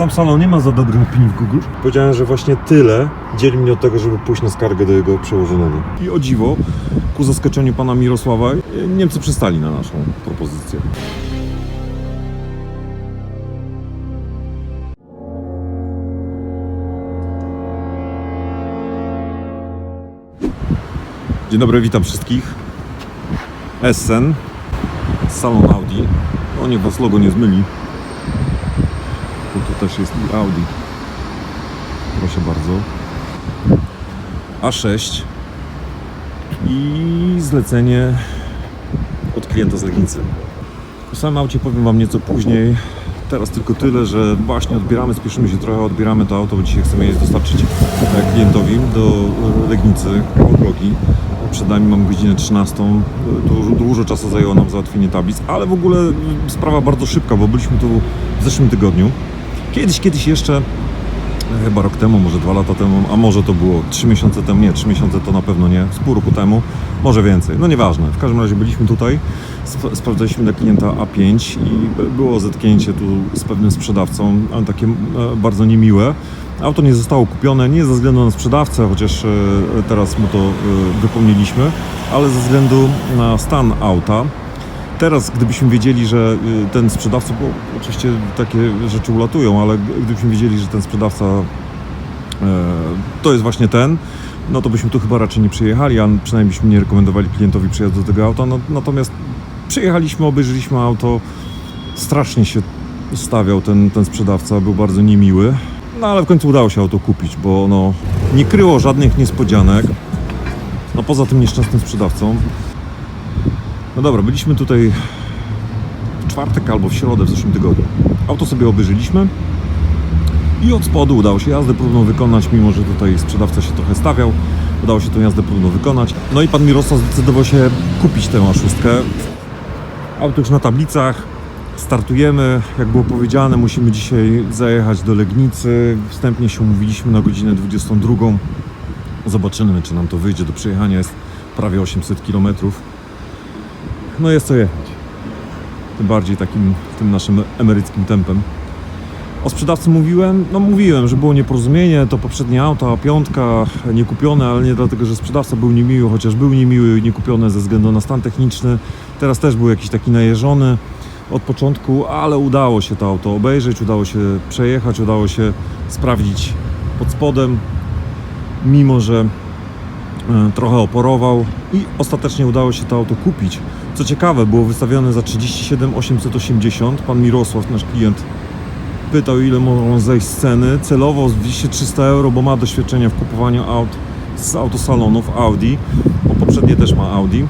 Sam salon nie ma za dobrych opinii w Google. Powiedziałem, że właśnie tyle dzieli mnie od tego, żeby pójść na skargę do jego przełożonego. I o dziwo, ku zaskoczeniu pana Mirosława, Niemcy przystali na naszą propozycję. Dzień dobry, witam wszystkich. Essen, salon Audi. O niech was logo nie zmyli. Też jest i Audi. Proszę bardzo. A6 i zlecenie od klienta z Legnicy. O samym aucie powiem Wam nieco później. Teraz tylko tyle, że właśnie odbieramy, spieszymy się trochę, odbieramy to auto, bo dzisiaj chcemy je dostarczyć e, klientowi do e, Legnicy, koło drogi. Przed nami mamy godzinę 13. E, Dużo, dużo czasu zajęło nam załatwienie tablic, ale w ogóle sprawa bardzo szybka, bo byliśmy tu w zeszłym tygodniu. Kiedyś, kiedyś jeszcze e, chyba rok temu, może dwa lata temu, a może to było trzy miesiące temu, nie, trzy miesiące to na pewno nie, z pół roku temu, może więcej, no nieważne. W każdym razie byliśmy tutaj, sp- sprawdzaliśmy dla klienta A5 i było zetknięcie tu z pewnym sprzedawcą, ale takie e, bardzo niemiłe. Auto nie zostało kupione nie ze względu na sprzedawcę, chociaż e, teraz mu to wypomnieliśmy, ale ze względu na stan auta. Teraz, gdybyśmy wiedzieli, że y, ten sprzedawca, bo oczywiście takie rzeczy ulatują, ale gdybyśmy wiedzieli, że ten sprzedawca e, to jest właśnie ten, no to byśmy tu chyba raczej nie przyjechali, a przynajmniej byśmy nie rekomendowali klientowi przyjazdu do tego auta. No, natomiast przyjechaliśmy, obejrzeliśmy auto, strasznie się stawiał ten, ten sprzedawca, był bardzo niemiły. No ale w końcu udało się auto kupić, bo ono nie kryło żadnych niespodzianek. No poza tym nieszczęsnym sprzedawcą. No dobra, byliśmy tutaj w czwartek albo w środę w zeszłym tygodniu. Auto sobie obejrzeliśmy i od spodu udało się jazdę próbną wykonać, mimo że tutaj sprzedawca się trochę stawiał. Udało się tą jazdę próbną wykonać. No i pan Mirosław zdecydował się kupić tę A6. Auto już na tablicach. Startujemy, jak było powiedziane, musimy dzisiaj zajechać do Legnicy. Wstępnie się umówiliśmy na godzinę 22. Zobaczymy, czy nam to wyjdzie do przejechania. Jest prawie 800 kilometrów. No jest co jechać. Tym bardziej takim tym naszym emeryckim tempem. O sprzedawcy mówiłem? No mówiłem, że było nieporozumienie, to poprzednie auto, piątka, nie kupione, ale nie dlatego, że sprzedawca był niemiły, chociaż był niemiły i nie kupione ze względu na stan techniczny. Teraz też był jakiś taki najeżony od początku, ale udało się to auto obejrzeć, udało się przejechać, udało się sprawdzić pod spodem, mimo że trochę oporował i ostatecznie udało się to auto kupić. Co ciekawe, było wystawione za 37 880. Pan Mirosław, nasz klient, pytał ile mogą zejść z ceny. Celowo z 200-300 euro, bo ma doświadczenia w kupowaniu aut z autosalonów Audi, bo poprzednie też ma Audi.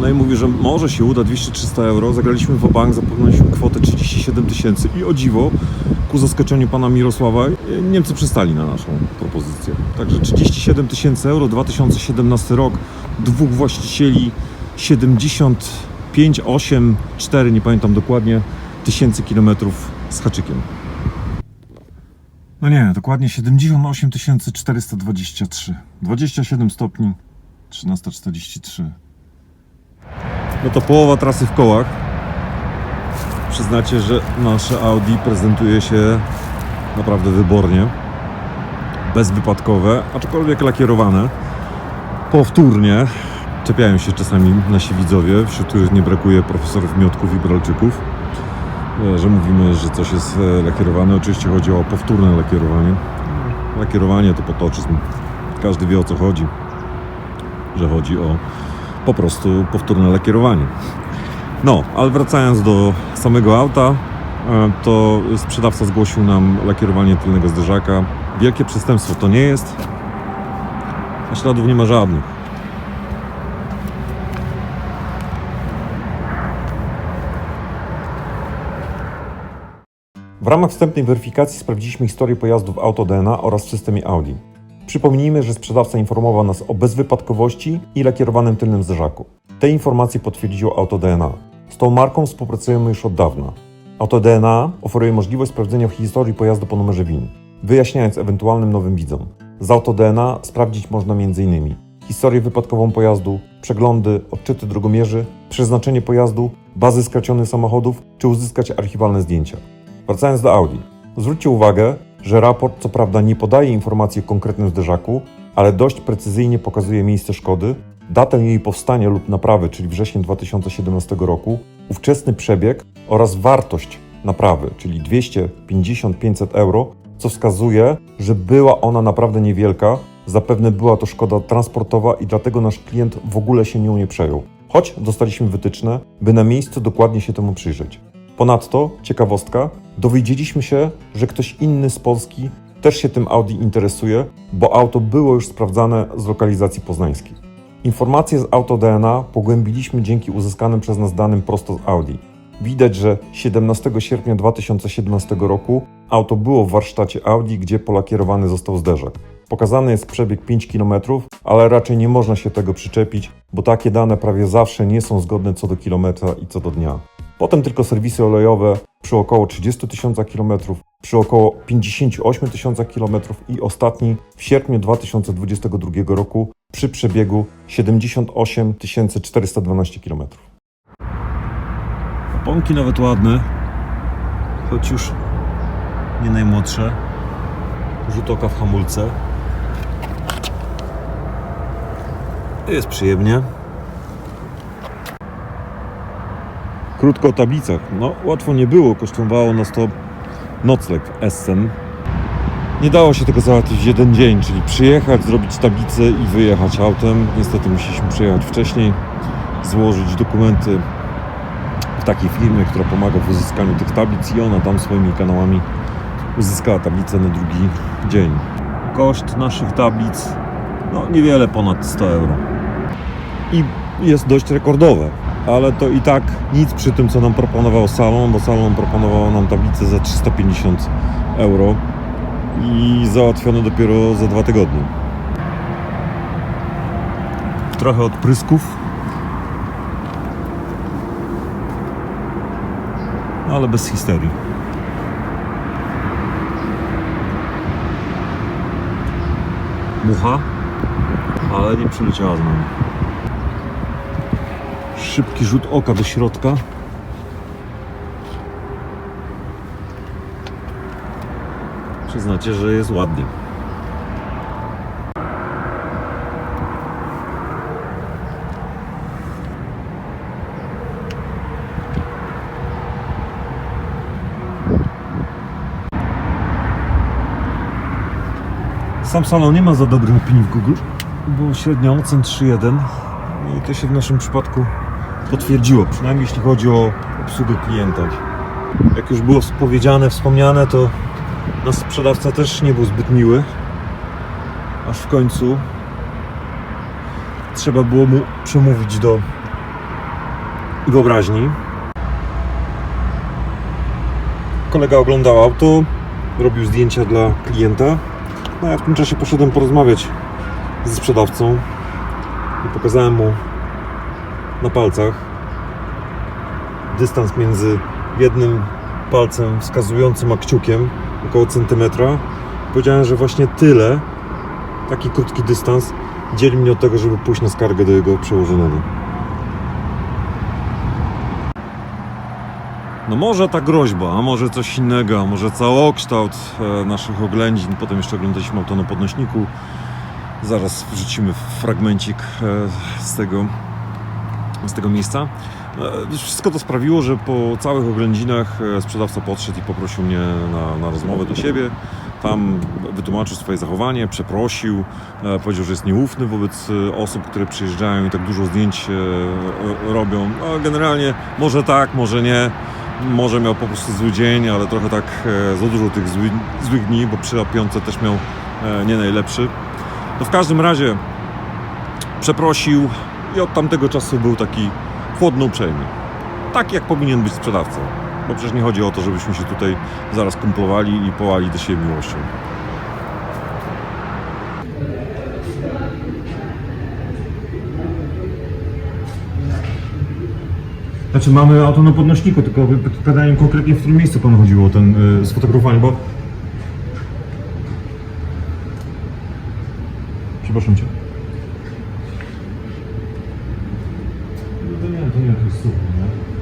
No i mówi, że może się uda 200-300 euro. Zagraliśmy w bank, zaproponowaliśmy kwotę 37 tysięcy i o dziwo, ku zaskoczeniu pana Mirosława, e, Niemcy przystali na naszą propozycję. Także 37 tysięcy euro, 2017 rok, dwóch właścicieli, 75, 8, 4, nie pamiętam dokładnie, tysięcy kilometrów z haczykiem. No nie, dokładnie 78 423. 27 stopni, 1343. No to połowa trasy w kołach. Przyznacie, że nasze Audi prezentuje się naprawdę wybornie. Bezwypadkowe, aczkolwiek lakierowane. Powtórnie. Czepiają się czasami nasi widzowie, wśród których nie brakuje profesorów Miotków i Bralczyków, e, że mówimy, że coś jest e, lakierowane. Oczywiście chodzi o powtórne lakierowanie. Lakierowanie to potoczyzm. Każdy wie o co chodzi. Że chodzi o po prostu powtórne lakierowanie. No, ale wracając do samego auta, e, to sprzedawca zgłosił nam lakierowanie tylnego zderzaka. Wielkie przestępstwo to nie jest, a śladów nie ma żadnych. W ramach wstępnej weryfikacji sprawdziliśmy historię pojazdów AutoDNA oraz w systemie Audi. Przypomnijmy, że sprzedawca informował nas o bezwypadkowości i lakierowanym tylnym zderzaku. Te informacje potwierdziło AutoDNA. Z tą marką współpracujemy już od dawna. AutoDNA oferuje możliwość sprawdzenia historii pojazdu po numerze WIN, wyjaśniając ewentualnym nowym widzom. Z AutoDNA sprawdzić można m.in. historię wypadkową pojazdu, przeglądy, odczyty drogomierzy, przeznaczenie pojazdu, bazy skracionych samochodów, czy uzyskać archiwalne zdjęcia. Wracając do Audi. Zwróćcie uwagę, że raport co prawda nie podaje informacji o konkretnym zderzaku, ale dość precyzyjnie pokazuje miejsce szkody, datę jej powstania lub naprawy, czyli wrzesień 2017 roku, ówczesny przebieg oraz wartość naprawy, czyli 250-500 euro, co wskazuje, że była ona naprawdę niewielka. Zapewne była to szkoda transportowa i dlatego nasz klient w ogóle się nią nie przejął. Choć dostaliśmy wytyczne, by na miejscu dokładnie się temu przyjrzeć. Ponadto, ciekawostka, dowiedzieliśmy się, że ktoś inny z Polski też się tym Audi interesuje, bo auto było już sprawdzane z lokalizacji poznańskiej. Informacje z Auto DNA pogłębiliśmy dzięki uzyskanym przez nas danym prosto z Audi. Widać, że 17 sierpnia 2017 roku auto było w warsztacie Audi, gdzie polakierowany został zderzak. Pokazany jest przebieg 5 km, ale raczej nie można się tego przyczepić, bo takie dane prawie zawsze nie są zgodne co do kilometra i co do dnia. Potem tylko serwisy olejowe przy około 30 tysiąca kilometrów, przy około 58 tysiąca kilometrów i ostatni w sierpniu 2022 roku przy przebiegu 78 412 kilometrów. Oponki nawet ładne, choć już nie najmłodsze. Rzut oka w hamulce. Jest przyjemnie. Krótko o tablicach. No, łatwo nie było. Kosztowało nas to nocleg Essen. Nie dało się tego załatwić w jeden dzień, czyli przyjechać, zrobić tablicę i wyjechać autem. Niestety musieliśmy przyjechać wcześniej, złożyć dokumenty w takiej firmie, która pomaga w uzyskaniu tych tablic i ona tam swoimi kanałami uzyskała tablicę na drugi dzień. Koszt naszych tablic no niewiele ponad 100 euro. I jest dość rekordowe, ale to i tak nic przy tym, co nam proponował salon, bo salon proponował nam tablicę za 350 euro i załatwione dopiero za dwa tygodnie. Trochę odprysków, no ale bez histerii. Mucha, ale nie przyleciała z nami. Szybki rzut oka do środka. Przyznacie, że jest ładnie. Sam salon nie ma za dobrych opinii w Google, bo średnia ocen 3.1 i to się w naszym przypadku potwierdziło, przynajmniej jeśli chodzi o obsługę klienta. Jak już było powiedziane, wspomniane, to nasz sprzedawca też nie był zbyt miły, aż w końcu trzeba było mu przemówić do wyobraźni. Kolega oglądał auto, robił zdjęcia dla klienta, no ja w tym czasie poszedłem porozmawiać ze sprzedawcą i pokazałem mu na palcach dystans między jednym palcem wskazującym a kciukiem około centymetra. Powiedziałem, że właśnie tyle, taki krótki dystans dzieli mnie od tego, żeby pójść na skargę do jego przełożonego. No może ta groźba, a może coś innego, a może całokształt e, naszych oględzin. Potem jeszcze oglądaliśmy auto na podnośniku. Zaraz wrzucimy fragmencik e, z tego, z tego miejsca. E, Wszystko to sprawiło, że po całych oględzinach e, sprzedawca podszedł i poprosił mnie na, na rozmowę do siebie. Tam wytłumaczył swoje zachowanie, przeprosił, e, powiedział, że jest nieufny wobec osób, które przyjeżdżają i tak dużo zdjęć robią. No, generalnie może tak, może nie. Może miał po prostu zły dzień, ale trochę tak za dużo tych zły, złych dni, bo przy też miał nie najlepszy. No w każdym razie przeprosił i od tamtego czasu był taki chłodno uprzejmy. Tak jak powinien być sprzedawca. Bo przecież nie chodzi o to, żebyśmy się tutaj zaraz kumplowali i połali do siebie miłością. Znaczy mamy auto na podnośniku, tylko pytałem konkretnie w którym miejscu panu chodziło o ten y, sfotografowanie, bo... Przepraszam cię. No to nie, to